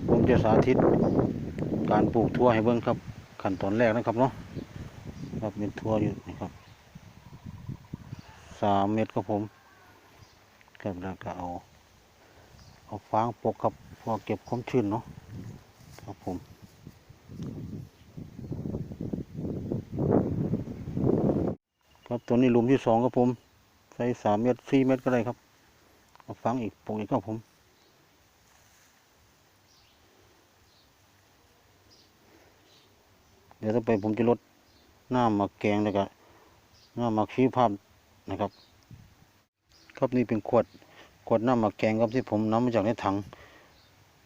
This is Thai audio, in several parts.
ครับผมจะสาธิตการปลูกทั่วให้เบิ่งครับขั้นตอนแรกนะครับเนาะครับเม็ดทั่วอยู่นี่ครับสามเม็ดครับผมครับแล้วก็เอาเอาฟางปกครับพอเก็บความชื้นเนาะครับผมครับตัวนี้หลุมที่สองครับผมใส่สามเมตรสี่เมตรก็ได้ครับเอาฟังอีกปลูกอีกครับผม เดี๋ยวต่อไปผมจะลดหน้าหมักแกงแล้วก็หน้าหมักชีภาพนะครับ ครับนี่เป็นขวดขวดหน้าหมักแกงครับที่ผมนำมาจากในถัง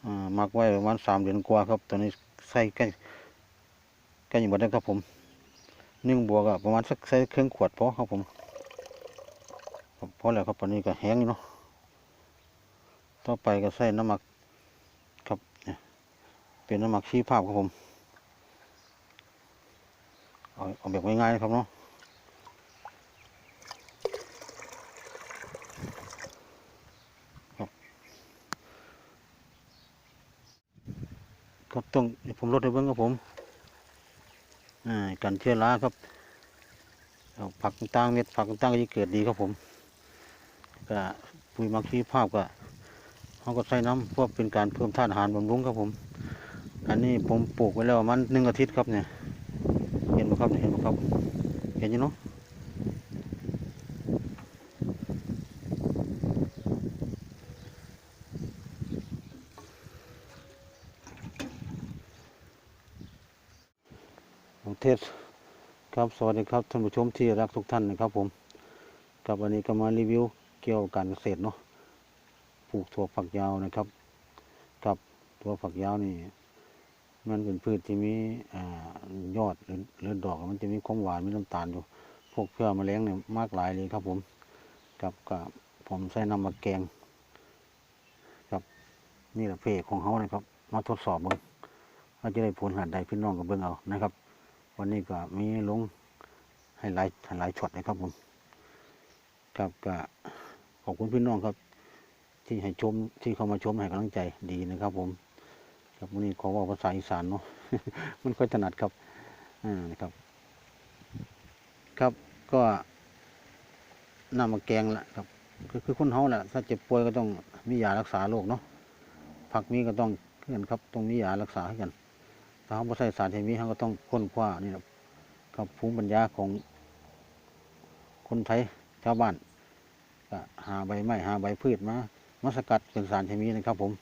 อ่าหมักไว้ประมาณสามเดือนกว่าครับ ตอนนี้ใส่ใกล้ใกล้อยู่หมดแล้วครับผมนึ่งบัวก็ประมาณสักใส่เครื่องขวดพอครับผมพอแล้วครับตอนนี้ก็แห้งอยู่เนาะต่อไปก็ใส่น้ำหมักครับเนี่ยเป็นน้ำหมักชีภาพครับผม เอาเอาแบบง่ายๆครับเนาะครับต้องผมลดให้เบิ้งครับผมอ่ากันเชื้อราครับผักต่างเม็ดผักต่างก็จะเกิดดีครับผมก็ปุ๋ยมักชีภาพก็เขาก็ใส่น้ำเพื่อเป็นการเพิ่มธาตุอาหารบำรุงครับผม อันนี้ผมปลูกไว้แล้วมันหนึ่งอาทิตย์ครับเนี่ย ห็นไหมครับเห็นไหมครับ เห็นอยู่เนาะของเทศครับสวัสดีครับท่านผู้ชมที่รักทุกท่านนะครับผมกับวันนี้ก็มารีวิวเกี่ยวกับการเกษตรเนาะปลูกถั่วฝักยาวนะครับ กับถั่วฝักยาวนี่ มันเป็นพืชที่มีอยอดหรือดอกมันจะมีความหวานมีน้ำตาลอยู่ พวกเพื่อแมลงเนี่ยมากหลายเลยครับผมกับกับผมใส่น้ำมาแกงครับนี่แหละเพจของเขานะครับ มาทดสอบเบิ่งว่าจะได้ผลขนาดใดพี่น้องกับเบิ่งเอานะครับ วันนี้ก็มีลงให้หลายให้หลายช็อตนะครับผมครับก็ขอบคุณพี่น้องครับ ที่ให้ชมที่เข้ามาชมให้กำลังใจดีนะครับผม ครับวันนี้ขอเว่าภาษาอีสานเนาะมันค่อยถนัดครับอ่านะครับ ครับก็นำมาแกงละครับคือคือคนเฮาแหละถ้าเจ็บป่วยก็ต้องมียารักษาโรคเนาะผักมีก็ต้องเพื่อนครับต้องมียารักษาให้กันถ้าเขาไม่ใส่สารเคมีเขาก็ต้องค้นคว้านี่แหละครับภูมิปัญญาของคนไทยชาวบ้านก็หาใบไม้หาใบพืชมามาสกัดเป็นสารเคมีนะครับ ผม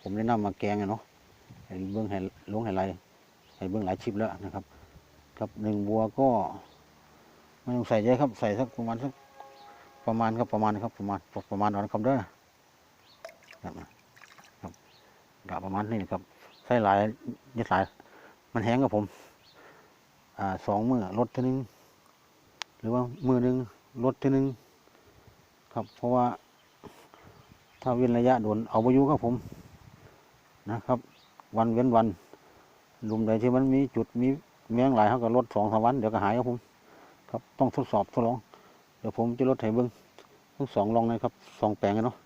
ผมได้นำมาแกงเนาะ ให้เบื้องให้ลงให้ไลให้เบื้องหลายชิปแล้วนะครับ ครับหนึ่งบัวก็ไม่ต้องใส่เยอะครับ ใส่สักประมาณสักประมาณครับประมาณครับประมาณประมาณนั้นครับเด้อครับครับกะประมาณนี้นะครับใส่หลายเยอะหลาย มันแห้งกับผม อ่าสองมือลดทีนึง หรือว่ามือหนึ่งลดทีนึง ครับ เพราะว่าถ้าเว้นระยะโดนเอาไปยู่ครับผมนะครับ วันเว้นวันหลุมใดที่มันมีจุดมีเมียงหลายเขาก็ลดสองสามวันเดี๋ยวก็หายครับผมครับต้องทดสอบทดลอง เดี๋ยวผมจะลดให้เบิ้งทั้งสองลองนะครับสองแปลงเลยเนาะ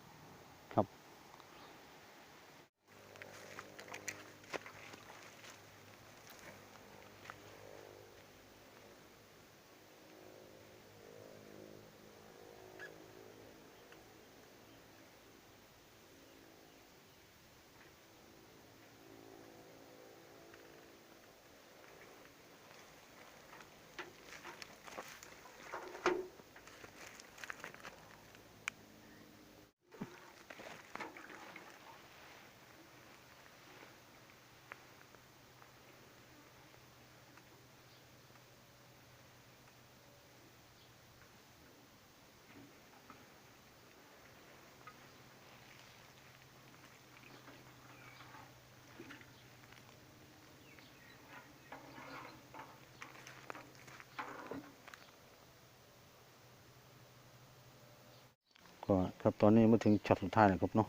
ก็ครับตอนนี้มาถึงช็อตสุดท้ายแล้วครับเนาะ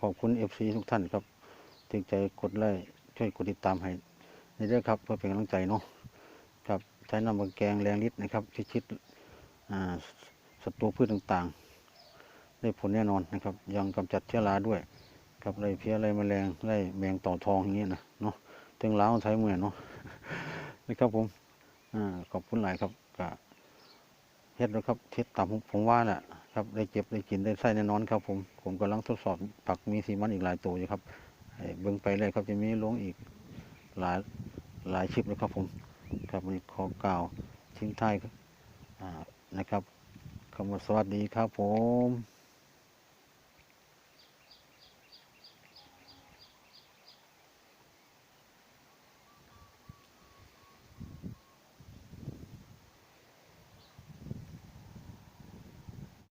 ขอบคุณเอฟซีทุกท่านครับที่ใจกดไลค์ช่วยกดติดตามให้ในเรื่องครับเพื่อเป็นกำลังใจเนาะครับใช้น้ำมันแกงแรงฤทธิ์นะครับชิดชิดศัตรูพืชต่างๆ ได้ผลแน่นอนนะครับ ยังกำจัดเชื้อราด้วยกับไรเพี้ยไรแมลงไรแมงต่อทองอย่างเงี้ยนะเนาะถึงล้าวใช้มือเนาะนะครับผมอขอบคุณหลายครับกะเฮ็ดแล้วครับเฮ็ดตามผมผมว่าน่ะ ครับได้เก็บได้กินได้ใส่แน่นอนครับผมผมกำลังทดสอบผักมีซีมันอีกหลายตัวอยู่ครับเบิ่งไปเลยครับจะมีลงอีกหลายหลายชิปเลยครับผมครับวันนี้ขอกล่าวทิ้งท้ายนะครับคำว่าสวัสดีครับผม